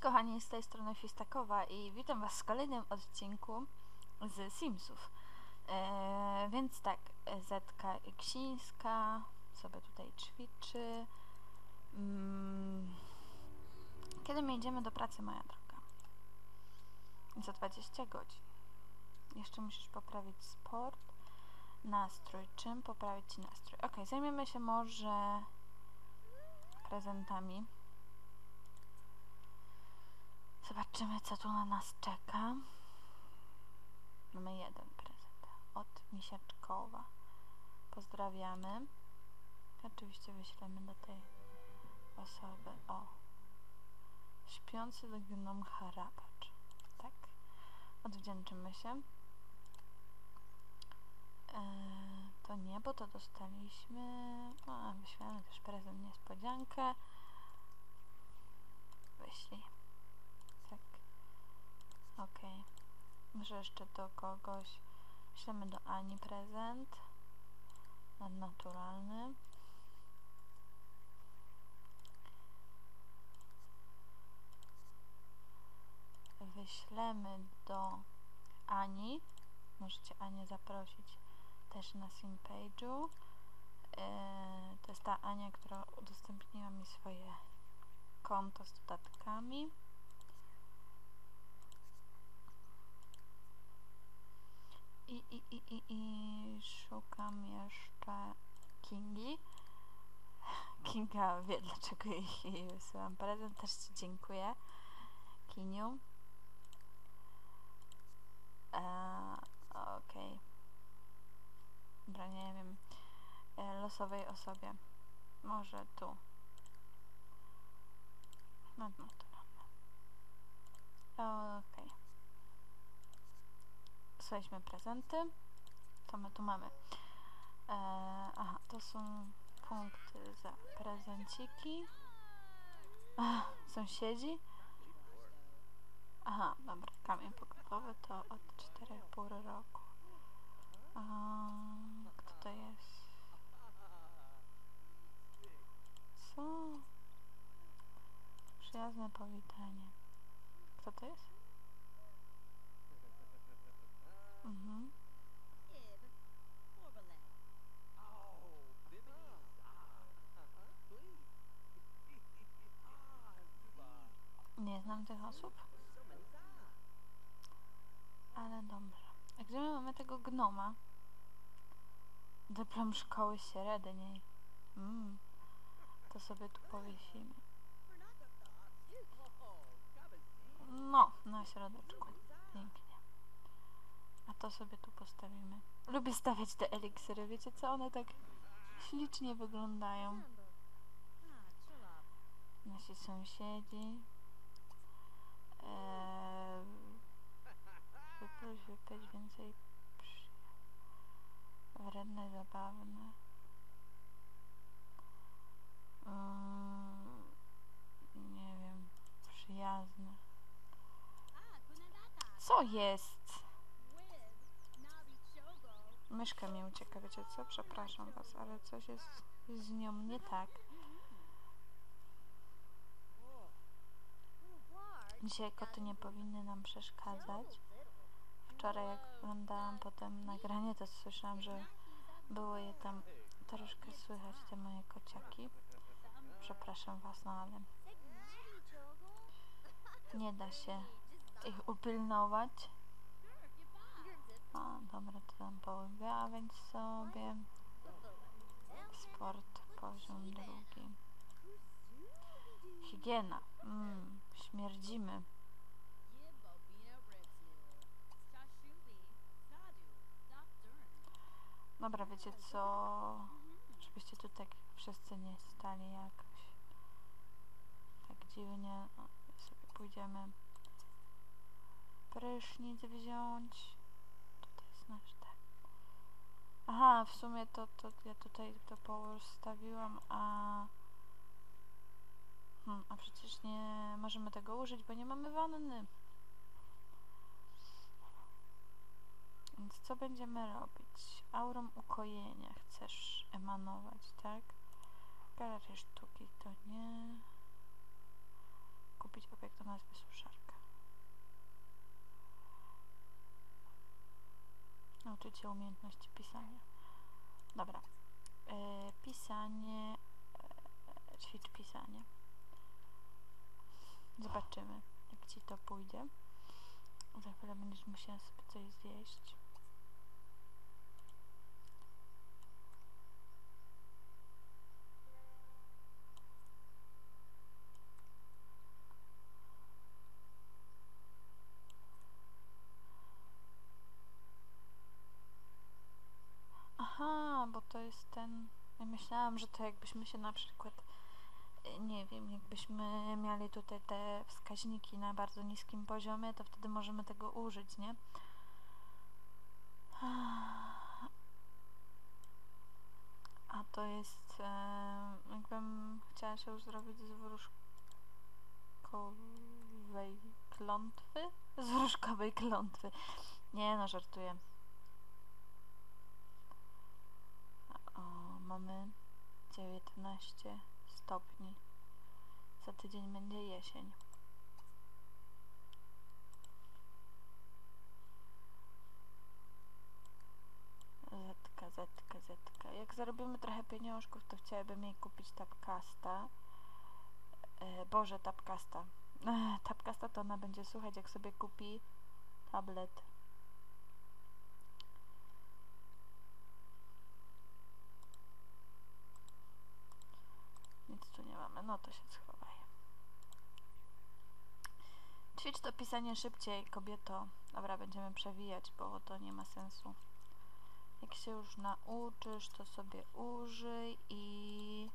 kochani, z tej strony Fistakowa i witam was w kolejnym odcinku z Simsów. E, więc tak, Zetka Ksińska sobie tutaj ćwiczy. Mm, kiedy my idziemy do pracy, moja droga? Za 20 godzin. Jeszcze musisz poprawić sport, nastrój. Czym poprawić ci nastrój? Ok, zajmiemy się może prezentami. Zobaczymy, co tu na nas czeka. Mamy jeden prezent od Misiaczkowa. Pozdrawiamy. Oczywiście wyślemy do tej osoby. O. Śpiący gnom harapacz. Tak? Odwdzięczymy się. Eee, to nie, bo to dostaliśmy. A, wyślemy też prezent niespodziankę. Wyślij. Okej. Okay. Może jeszcze do kogoś. Wyślemy do Ani prezent. Nadnaturalny. Wyślemy do Ani. Możecie Anię zaprosić też na SimPage'u. Yy, to jest ta Ania, która udostępniła mi swoje konto z dodatkami. I, i, i, i, i szukam jeszcze Kingi. Kinga wie, dlaczego jej, wysyłam prezent. Też Ci dziękuję, Kiniu. Eee, Okej. Okay. Dobra, nie wiem. E, losowej osobie. Może tu. No, no to Okej. Okay. Słuchaliśmy prezenty. Co my tu mamy? E, aha, to są punkty za prezenciki. Ach, sąsiedzi. Aha, dobra. Kamień pokopowy to od 4,5 roku. A, kto to jest? Co? Przyjazne powitanie. Kto to jest? Nie znam tych osób. Ale dobrze. A gdzie my mamy tego gnoma? Dyplom szkoły średniej. Mm. To sobie tu powiesimy. No, na środeczku. Pięknie. To sobie tu postawimy. Lubię stawiać te eliksiry, wiecie co? One tak ślicznie wyglądają. Nasi sąsiedzi. Eee, wyproś, więcej wredne, zabawne. Mm, nie wiem, przyjazne. Co jest? Myszka mi ucieka, wiecie co? Przepraszam was, ale coś jest z nią nie tak. Dzisiaj koty nie powinny nam przeszkadzać. Wczoraj jak oglądałam potem nagranie, to słyszałam, że było je tam troszkę słychać, te moje kociaki. Przepraszam was, no ale nie da się ich upilnować. A, dobra, to tam połygawiać sobie. Sport, poziom drugi. Higiena. Mm, śmierdzimy. Dobra, wiecie co? Żebyście tu tak wszyscy nie stali jakoś tak dziwnie. O, sobie pójdziemy prysznic wziąć. Tutaj jest nasz ten. Aha, w sumie to, to ja tutaj to postawiłam, a... Hmm, a przecież nie możemy tego użyć, bo nie mamy wanny. Więc co będziemy robić? Aurą ukojenia chcesz emanować, tak? Galerie sztuki to nie. kupić obiekt o nazwie. Nauczyć się umiejętności pisania. Dobra. E, pisanie. E, ćwicz pisanie. Zobaczymy, jak ci to pójdzie. Za chwilę będziesz musiała sobie coś zjeść. Aha, bo to jest ten. Ja myślałam, że to jakbyśmy się na przykład. e, Nie wiem, jakbyśmy mieli tutaj te wskaźniki na bardzo niskim poziomie, to wtedy możemy tego użyć, nie? A to jest. E, jakbym chciała się już zrobić z wróżkowej klątwy? Z wróżkowej klątwy. Nie no, żartuję. O, mamy 19 stopni. Za tydzień będzie jesień. Zetka, zetka, zetka. Jak zarobimy trochę pieniążków, to chciałabym jej kupić tapkasta. E, Boże, tapkasta. E, tapkasta to ona będzie słuchać, jak sobie kupi tablet. Nic tu nie mamy, no to się schowaj. Ćwicz to pisanie szybciej, kobieto. Dobra, będziemy przewijać, bo to nie ma sensu. Jak się już nauczysz, to sobie użyj i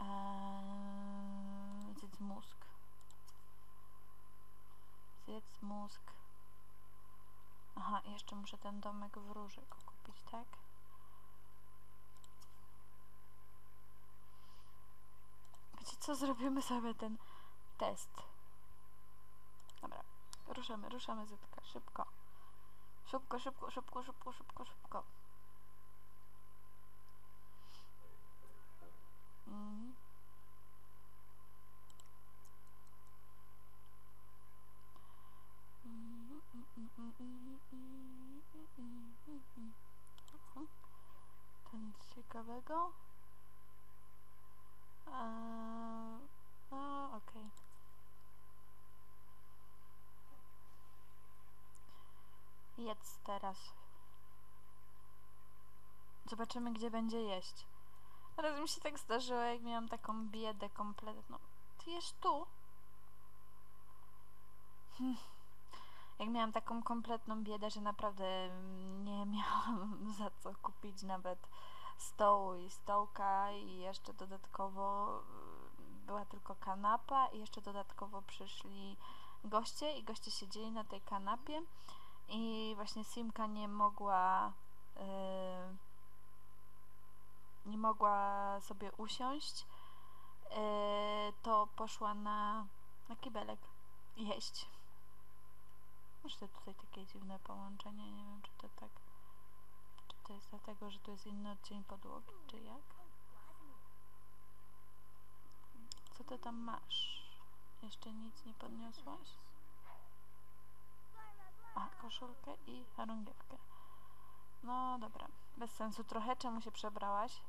ee, zjedz mózg. Zjedz mózg. Aha, jeszcze muszę ten domek wróżek kupić, tak? Wiecie co, zrobimy sobie ten test. Dobra, ruszamy, ruszamy Zytka, szybko. Szybko, szybko, szybko, szybko, szybko, szybko. Mhm. Aha. To nic ciekawego. Eee, o, okej. Jedz teraz. Zobaczymy, gdzie będzie jeść. Raz mi się tak zdarzyło, jak miałam taką biedę kompletną. Ty jesz tu? Hmm. Jak miałam taką kompletną biedę, że naprawdę mm, nie miałam za co kupić nawet stołu i stołka i jeszcze dodatkowo y, była tylko kanapa i jeszcze dodatkowo przyszli goście i goście siedzieli na tej kanapie i właśnie Simka nie mogła y, nie mogła sobie usiąść y, to poszła na, na kibelek jeść może tutaj takie dziwne połączenie nie wiem czy to tak czy to jest dlatego, że tu jest inny odcień podłogi, czy jak? Co ty tam masz? Jeszcze nic nie podniosłaś? A, koszulkę i chorągiewkę. No dobra, bez sensu trochę. Czemu się przebrałaś?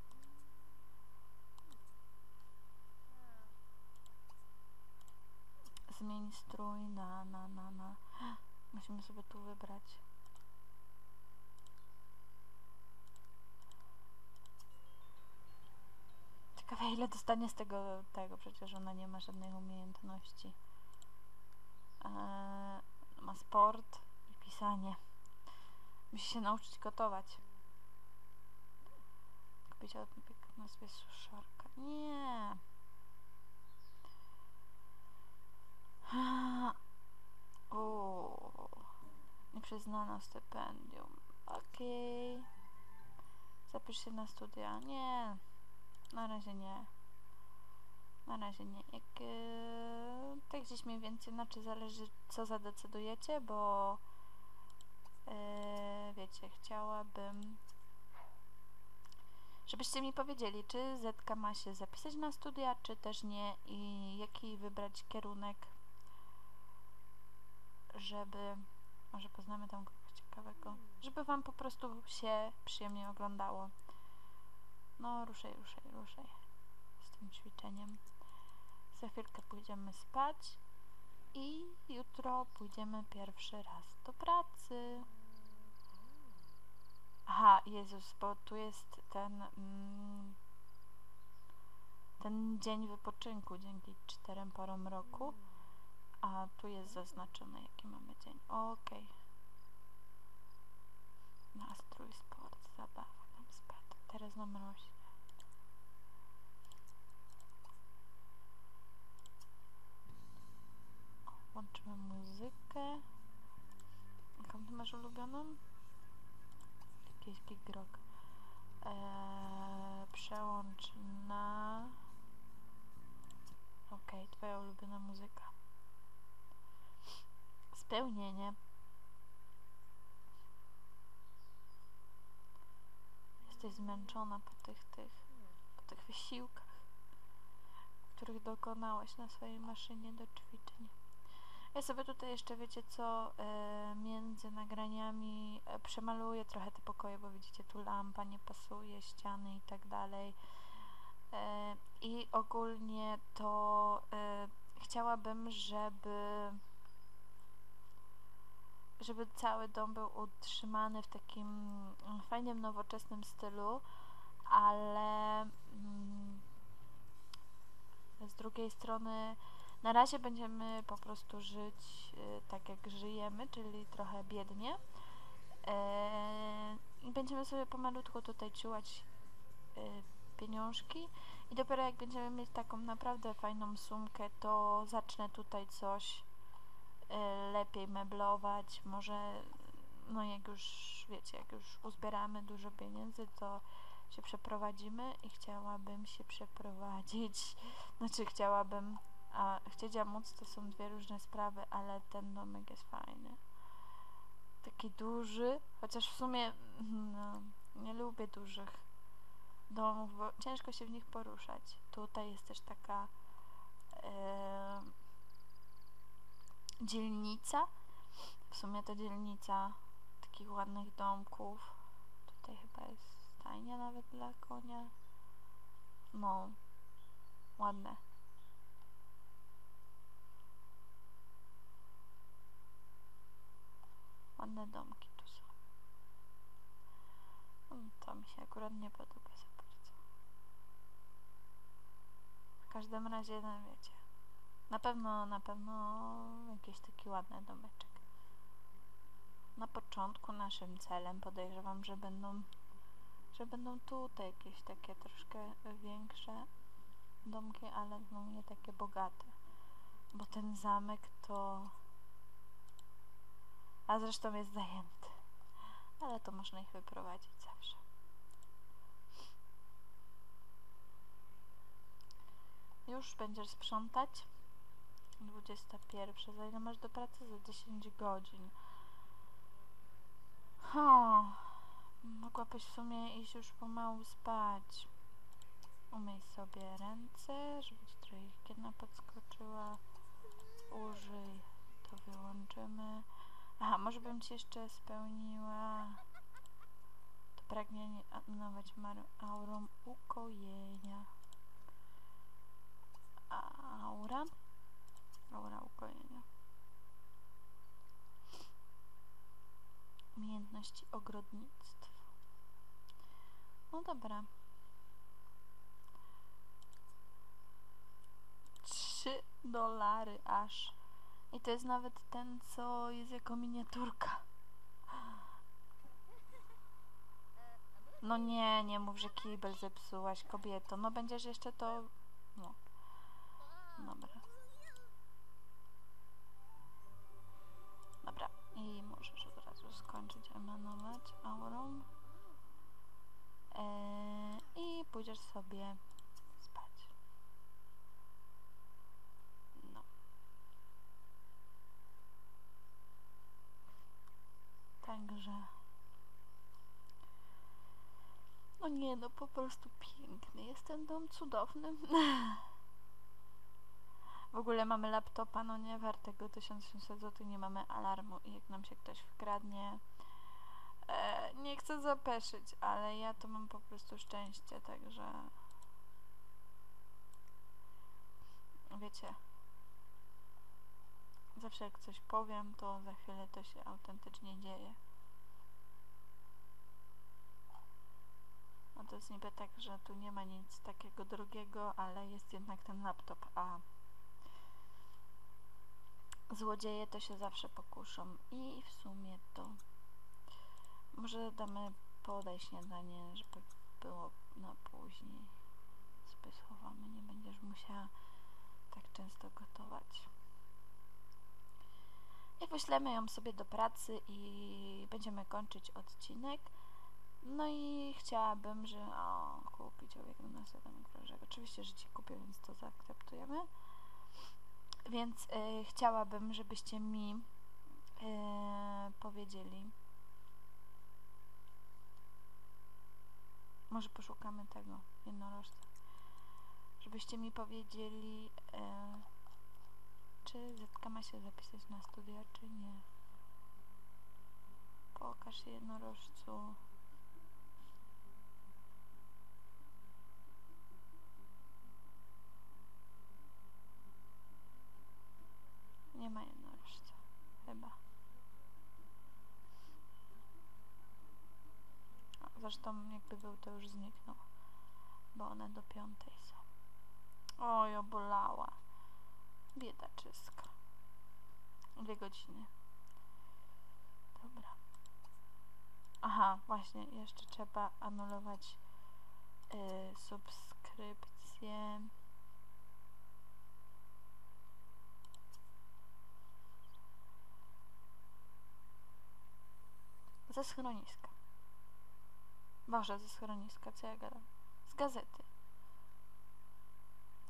Zmień strój na, na, na, na. Musimy sobie tu wybrać. Ciekawe ile dostanie z tego, tego, przecież ona nie ma żadnej umiejętności. Eee, ma sport i pisanie. Musi się nauczyć gotować. Kupić odbieg nazwie suszarka. Nie. Uuu. Nieprzyznano stypendium. Okej. Okay. Zapisz się na studia. Nie. Na razie nie. Na razie nie. Jak yy, tak gdzieś mniej więcej, znaczy zależy co zadecydujecie, bo yy, wiecie, chciałabym żebyście mi powiedzieli, czy Zetka ma się zapisać na studia, czy też nie i jaki wybrać kierunek, żeby może poznamy tam kogoś ciekawego, żeby Wam po prostu się przyjemnie oglądało. No, ruszaj, ruszaj, ruszaj z tym ćwiczeniem. Za chwilkę pójdziemy spać i jutro pójdziemy pierwszy raz do pracy. Aha, Jezus, bo tu jest ten mm, ten dzień wypoczynku dzięki czterem porom roku, a tu jest zaznaczone jaki mamy dzień. Okej. Nastrój, sport, zabawa nam spadł. Teraz nam rośnie. Włączymy muzykę. Jaką ty masz ulubioną? Jakiś gig rock. Eee, przełącz na... Okej, twoja ulubiona muzyka. Spełnienie. Jesteś zmęczona po tych, tych, po tych wysiłkach, których dokonałaś na swojej maszynie do ćwiczeń. Ja sobie tutaj jeszcze, wiecie co, e, między nagraniami e, przemaluję trochę te pokoje, bo widzicie, tu lampa nie pasuje, ściany i tak dalej. E, I ogólnie to chciałabym, żeby żeby cały dom był utrzymany w takim mm, fajnym, nowoczesnym stylu, ale mm, z drugiej strony na razie będziemy po prostu żyć y, tak jak żyjemy, czyli trochę biednie. E, I będziemy sobie pomalutku tutaj ciułać y, pieniążki i dopiero jak będziemy mieć taką naprawdę fajną sumkę, to zacznę tutaj coś y, lepiej meblować. Może, no jak już wiecie, jak już uzbieramy dużo pieniędzy, to się przeprowadzimy i chciałabym się przeprowadzić. Znaczy chciałabym a chcieć a móc to są dwie różne sprawy, ale ten domek jest fajny. Taki duży, chociaż w sumie no, nie lubię dużych domów, bo ciężko się w nich poruszać. Tutaj jest też taka e, dzielnica. W sumie to dzielnica takich ładnych domków. Tutaj chyba jest stajnia nawet dla konia. No, ładne. Ładne domki tu są. Mm, To mi się akurat nie podoba za bardzo. W każdym razie, no wiecie, na pewno, na pewno ładny domeczek. Na początku naszym celem podejrzewam, że będą, że będą tutaj jakieś takie troszkę większe domki, ale no nie takie bogate. Bo ten zamek to a zresztą jest zajęty. Ale to można ich wyprowadzić zawsze. Już będziesz sprzątać? 21. Za ile masz do pracy? Za 10 godzin. Ha, mogłabyś w sumie iść już pomału spać. Umyj sobie ręce, żeby ci trochę higiena podskoczyła. Użyj, to wyłączymy. Aha, może bym ci jeszcze spełniła to pragnienie animować aurą ukojenia. Aura. Aura ukojenia. Umiejętności ogrodnictwa. No dobra. Trzy dolary aż. I to jest nawet ten, co jest jako miniaturka. No nie, nie mów, że kibel zepsułaś, kobieto. No będziesz jeszcze to... No. Dobra. I możesz od razu skończyć emanować aurą. Eee, I pójdziesz sobie spać. No. Także... No Nie no, po prostu piękny. Jest ten dom cudowny. W ogóle mamy laptopa, no nie wartego 1800 zł, nie mamy alarmu i jak nam się ktoś wkradnie, e, nie chcę zapeszyć, ale ja to mam po prostu szczęście, także wiecie, zawsze jak coś powiem, to za chwilę to się autentycznie dzieje. No to jest niby tak, że tu nie ma nic takiego drogiego, ale jest jednak ten laptop, a złodzieje to się zawsze pokuszą. I w sumie to może damy podaj śniadanie, żeby było na później. Sobie nie będziesz musiała tak często gotować. I wyślemy ją sobie do pracy i będziemy kończyć odcinek. No i chciałabym, że o, kupić obieg na następny krążek. Oczywiście, że Ci kupię, więc to zaakceptujemy. Więc y, chciałabym, żebyście mi y, powiedzieli. Może poszukamy tego jednorożca. Żebyście mi powiedzieli, y, czy Zetka ma się zapisać na studia, czy nie. Pokaż jednorożcu. Nie ma jednorożca. Chyba. A, zresztą jakby był, to już zniknął. Bo one do piątej są. Oj, obolała. Biedaczyska. Dwie godziny. Dobra. Aha, właśnie, jeszcze trzeba anulować y, subskrypcję. Ze schroniska. Boże, ze schroniska, co ja gadam? Z gazety.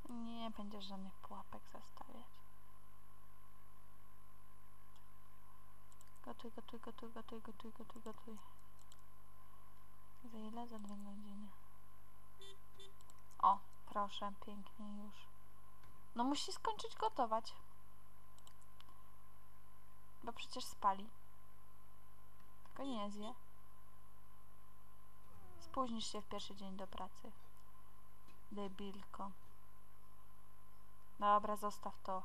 Nie będziesz żadnych pułapek zastawiać. Gotuj, gotuj, gotuj, gotuj, gotuj, gotuj, gotuj. Za ile? Za dwie godziny. O, proszę, pięknie już. No musi skończyć gotować. Bo przecież spali. Tylko nie zje. Spóźnisz się w pierwszy dzień do pracy. Debilko. Dobra, zostaw to.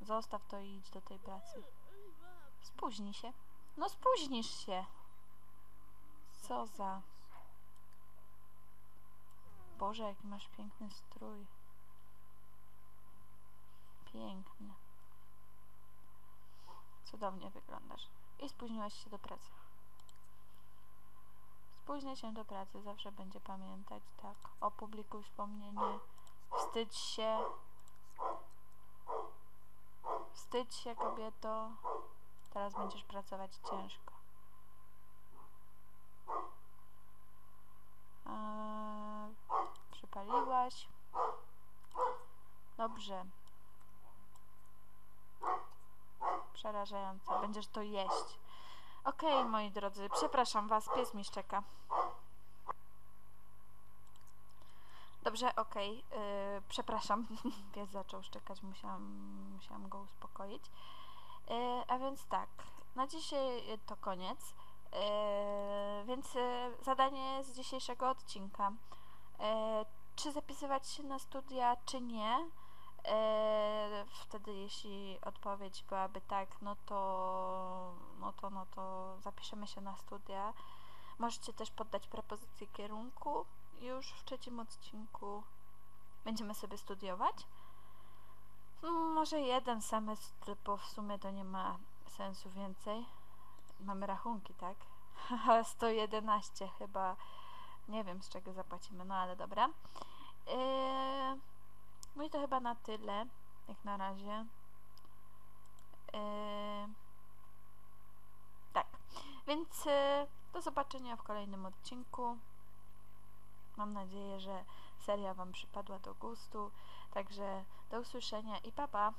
Zostaw to i idź do tej pracy. Spóźnij się. No spóźnisz się. Co za... Boże, jaki masz piękny strój. Piękny. Cudownie wyglądasz. I spóźniłaś się do pracy. Spóźnię się do pracy, zawsze będzie pamiętać, tak. Opublikuj wspomnienie. Wstydź się. Wstydź się, kobieto. Teraz będziesz pracować ciężko. Eee, przypaliłaś. Dobrze. Przerażające. Będziesz to jeść. Okej, moi drodzy, przepraszam was, pies mi szczeka. Dobrze, okej, yy, przepraszam, pies zaczął szczekać, musiałam, musiałam go uspokoić. Yy, a więc tak, na dzisiaj to koniec, yy, więc yy, zadanie z dzisiejszego odcinka. Yy, czy zapisywać się na studia, czy nie? E, wtedy jeśli odpowiedź byłaby tak, no to, no to, no to zapiszemy się na studia. Możecie też poddać propozycję kierunku. Już w trzecim odcinku będziemy sobie studiować. No, może jeden semestr, bo w sumie to nie ma sensu więcej. Mamy rachunki, tak? 111 chyba. Nie wiem z czego zapłacimy, no ale dobra. Yy... No i to chyba na tyle, jak na razie. Yy, tak, więc yy, do zobaczenia w kolejnym odcinku. Mam nadzieję, że seria Wam przypadła do gustu. Także do usłyszenia i pa pa!